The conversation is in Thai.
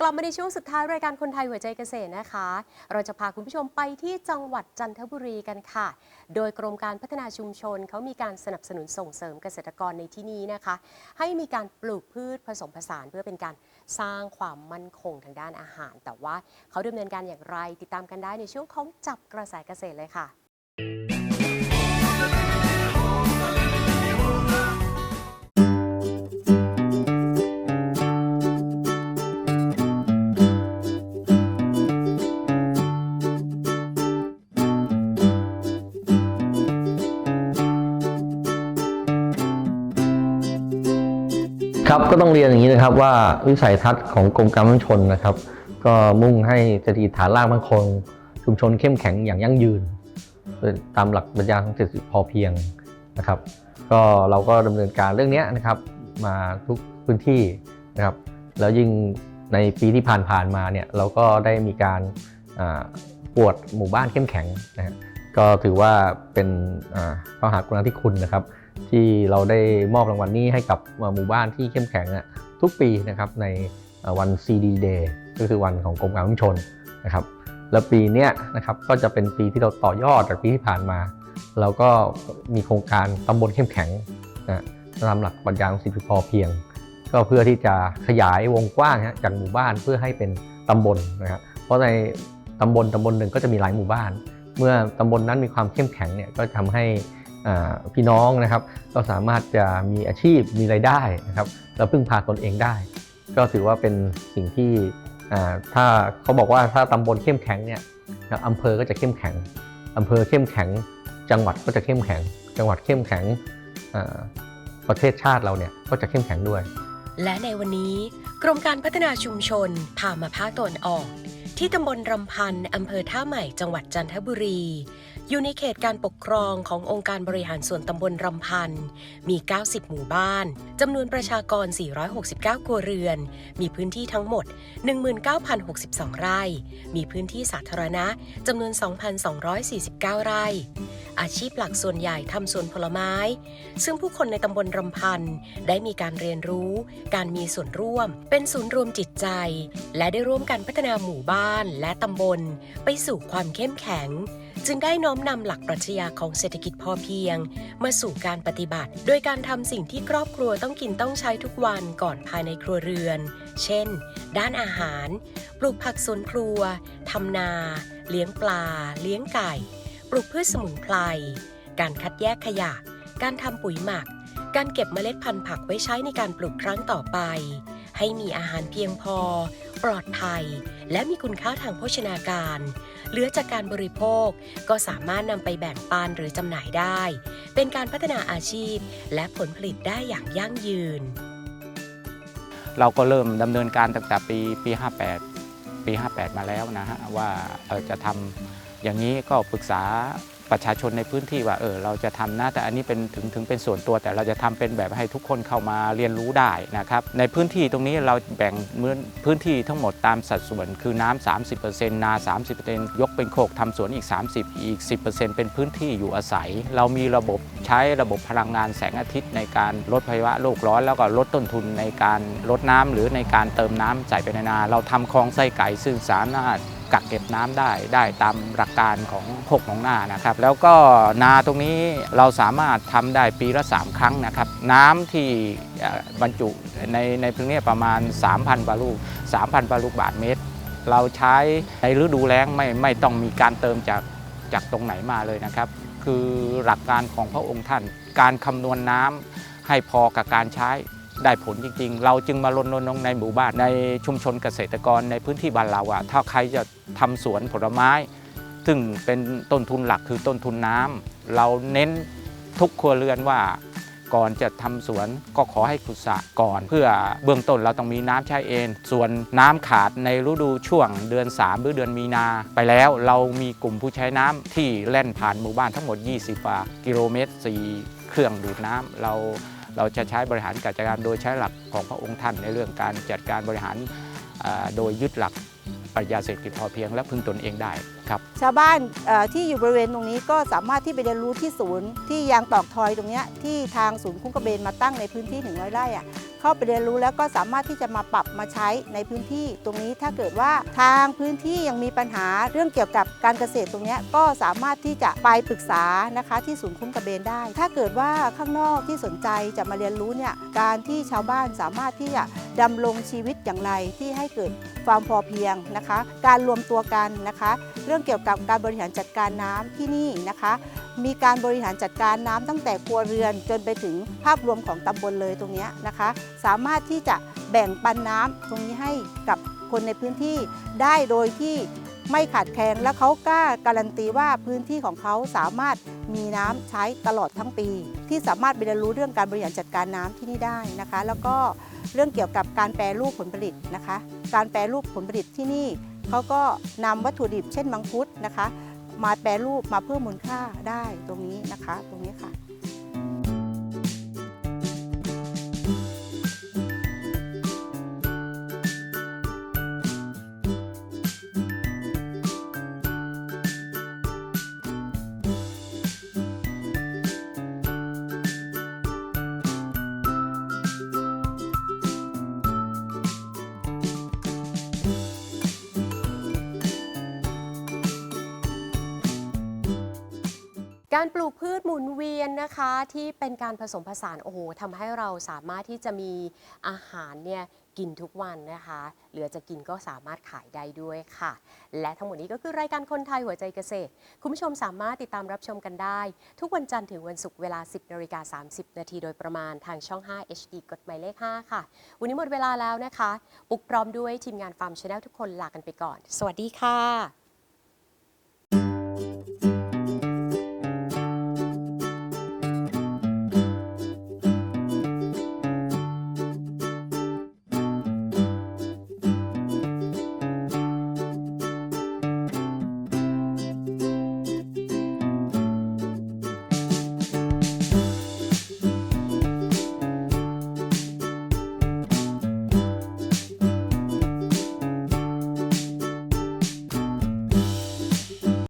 กลับมาในช่วงสุดท้ายรายการคนไทยหัวใจเกษตรนะคะ เราจะพาคุณผู้ชมไปที่จังหวัดจันทบุรีกันค่ะ โดยกรมการพัฒนาชุมชนเขามีการสนับสนุนส่งเสริมเกษตรกรในที่นี้นะคะ ให้มีการปลูกพืชผสมผสานเพื่อเป็นการสร้างความมั่นคงทางด้านอาหาร แต่ว่าเขาดำเนินการอย่างไรติดตามกันได้ในช่วงของจับกระแสเกษตรเลยค่ะ ครับก็ต้องเรียนอย่างนี้นะครับว่าวิสัยทัศน์ของกรมการพัฒนชนนะครับ ก็มุ่งให้เศรษฐกิจฐานรากมั่นคงชุมชนเข้มแข็งอย่างยั่งยืน ตามหลักปรัชญาของเศรษฐกิจพอเพียงนะครับ ก็เราก็ดำเนินการเรื่องนี้นะครับ มาทุกพื้นที่นะครับ แล้วยิ่งในปีที่ผ่านๆมาเนี่ยเราก็ได้มีการปวดหมู่บ้านเข้มแข็งนะก็ถือว่าเป็นอ่าพระมหากรุณาธิคุณนะครับ ที่เราได้มอบรางวัลนี้ให้กับหมู่บ้านที่เข้มแข็งทุกปีนะครับในวัน CD Day ก็คือวันของกรมการพัฒนชนนะครับแล้วปีนี้นะครับก็จะเป็นปีที่เราต่อยอดจากปีที่ผ่านมา เราก็มีโครงการตำบลเข้มแข็งนะตามหลักปรัชญาของสิทธิพอเพียง ก็เพื่อที่จะขยายวงกว้างฮะจากหมู่บ้านเพื่อให้เป็นตำบลนะครับเพราะในตำบลตำบลหนึ่งก็จะมีหลายหมู่บ้าน เมื่อตำบลนั้นมีความเข้มแข็งเนี่ยก็ทำให้ พี่น้องนะครับ ก็สามารถจะมีอาชีพมีรายได้นะครับแล้วพึ่งพาตนเองได้ ก็ถือว่าเป็นสิ่งที่ถ้าเขาบอกว่าถ้าตำบลเข้มแข็งเนี่ยอำเภอก็จะเข้มแข็งอำเภอเข้มแข็ง จังหวัดก็จะเข้มแข็ง จังหวัดเข้มแข็งประเทศชาติเราเนี่ยก็จะเข้มแข็งด้วย และในวันนี้กรมการพัฒนาชุมชนพามาภาคตนออก ที่ตำบลรำพันอำเภอท่าใหม่จังหวัดจันทบุรี อยู่ในเขตการปกครองขององค์การบริหารส่วนตำบลรำพัน มี 90 หมู่บ้าน จำนวนประชากร 469 ครัวเรือน มีพื้นที่ทั้งหมด 19,062 ไร่ มีพื้นที่สาธารณะ จำนวน 2,249 ไร่ อาชีพหลักส่วนใหญ่ทำสวนผลไม้ ซึ่งผู้คนในตำบลรำพัน ได้มีการเรียนรู้ การมีส่วนร่วม เป็นศูนย์รวมจิตใจ และได้ร่วมกันพัฒนาหมู่บ้านและตำบล ไปสู่ความเข้มแข็ง จึงได้น้อมนำหลักปรัชญาของเศรษฐกิจพอเพียง มาสู่การปฏิบัติ โดยการทำสิ่งที่ครอบครัวต้องกินต้องใช้ทุกวันก่อนภายในครัวเรือน เช่น ด้านอาหาร ปลูกผักสวนครัวทำนา เลี้ยงปลา เลี้ยงไก่ ปลูกพืชสมุนไพร การคัดแยกขยะ การทำปุ๋ยหมัก การเก็บเมล็ดพันธุ์ผักไว้ใช้ในการปลูกครั้งต่อไป ให้มีอาหารเพียงพอ ปลอดภัย และมีคุณค่าทางโภชนาการ เหลือจากการบริโภคก็สามารถนำไปแบ่งปันหรือจำหน่ายได้ เป็นการพัฒนาอาชีพ และผลผลิตได้อย่างยั่งยืน เราก็เริ่มดำเนินการตั้งแต่ปีปี 58 ปี 58 มาแล้วนะฮะว่าจะทำอย่างนี้ก็ปรึกษา ประชาชนในพื้นที่ว่าเออเราจะทำนะแต่อันนี้เป็นถึงถึงเป็นส่วนตัว แต่เราจะทำเป็นแบบให้ทุกคนเข้ามาเรียนรู้ได้นะครับในพื้นที่ตรงนี้เราแบ่งพื้นที่ทั้งหมดตามสัดส่วนคือน้ำ30%นา 30%ยกเป็นโคกทำสวนอีก 30 อีก 10%เป็นพื้นที่อยู่อาศัย เรามีระบบใช้ระบบพลังงานแสงอาทิตย์ในการลดภาวะโลกร้อนแล้วก็ลดต้นทุนในการลดน้ำหรือในการเติมน้ำใส่ไปในนา เราทำคลองไส้ไก่ซึ่งสามารถ กักเก็บน้ำได้ได้ตามหลักการของโคกหนองนานะครับ แล้วก็นาตรงนี้เราสามารถทำได้ปีละ 3 ครั้งนะครับ น้ำที่บรรจุในในพื้นที่ประมาณ 3,000บาลูก3,000บาลูกบาทเมตร เราใช้ในฤดูแล้งไม่ไม่ต้องมีการเติมจากจากตรงไหนมาเลยนะครับ คือหลักการของพระองค์ท่านการคำนวณน้ำให้พอกับการใช้ ได้ผลจริงๆ เราจึงมารณรงค์ในหมู่บ้านในชุมชนเกษตรกรในพื้นที่บ้านเราอะถ้าใครจะทำสวนผลไม้ ซึ่งเป็นต้นทุนหลักคือต้นทุนน้ำเราเน้นทุกครัวเรือนว่าก่อนจะทำสวนก็ขอให้ขุดสระก่อน เพื่อเบื้องต้นเราต้องมีน้ำใช้เอง ส่วนน้ำขาดในฤดูช่วงเดือน 3 หรือเดือนมีนา ไปแล้วเรามีกลุ่มผู้ใช้น้ำที่แล่นผ่านหมู่บ้านทั้งหมด 20กว่ากิโลเมตร4เครื่องดูดน้ำเรา เราจะใช้บริหารการจัดการโดยใช้หลักของพระองค์ท่านในเรื่องการจัดการบริหารโดยยึดหลักปรัชญาเศรษฐกิจพอเพียงและพึ่งตนเองได้ครับชาวบ้านที่อยู่บริเวณตรงนี้ก็สามารถที่ไปเรียนรู้ที่ศูนย์ที่ยางตอกทอยตรงนี้ที่ทางศูนย์คุ้งกระเบนมาตั้งในพื้นที่ถึงร้อยไร่อะ เข้าไปเรียนรู้แล้วก็สามารถที่จะมาปรับมาใช้ในพื้นที่ตรงนี้ถ้าเกิดว่าทางพื้นที่ยังมีปัญหาเรื่องเกี่ยวกับการเกษตรตรงนี้ก็สามารถที่จะไปปรึกษานะคะที่ศูนย์คุ้งกระเบนได้ ถ้าเกิดว่าข้างนอกที่สนใจจะมาเรียนรู้เนี่ยการที่ชาวบ้านสามารถที่จะดำรงชีวิตอย่างไรที่ให้เกิดความพอเพียงนะคะ การรวมตัวกันนะคะ เรื่องเกี่ยวกับการบริหารจัดการน้ำที่นี่นะคะ มีการบริหารจัดการน้ำตั้งแต่ครัวเรือนจนไปถึงภาพรวมของตำบลเลยตรงนี้นะคะ สามารถที่จะแบ่งปันน้ำตรงนี้ให้กับคนในพื้นที่ได้โดยที่ไม่ขาดแคลนและเขากล้าการันตีว่าพื้นที่ของเขาสามารถมีน้ำใช้ตลอดทั้งปี ที่สามารถไปเรียนรู้เรื่องการบริหารจัดการน้ำที่นี่ได้นะคะ แล้วก็เรื่องเกี่ยวกับการแปรรูปผลผลิตนะคะ การแปรรูปผลผลิตที่นี่เขาก็นำวัตถุดิบเช่นมังคุดนะคะ มาแปรรูปมาเพิ่มมูลค่าได้ตรงนี้นะคะ ตรงนี้ค่ะ การปลูกพืชหมุนเวียนนะคะที่เป็นการผสมผสานโอ้โหทำให้เราสามารถที่จะมีอาหารเนี่ยกินทุกวันนะคะ เหลือจะกินก็สามารถขายได้ด้วยค่ะ และทั้งหมดนี้ก็คือรายการคนไทยหัวใจเกษตร คุณผู้ชมสามารถติดตามรับชมกันได้ ทุกวันจันทร์ถึงวันศุกร์เวลา 10นาฬิกา30 นาทีโดยประมาณทางช่อง 5 HD กฎหมายเลข 5 ค่ะ วันนี้หมดเวลาแล้วนะคะ ปุกพร้อมด้วยทีมงานฟาร์มชาแนลทุกคนลากันไปก่อน สวัสดีค่ะ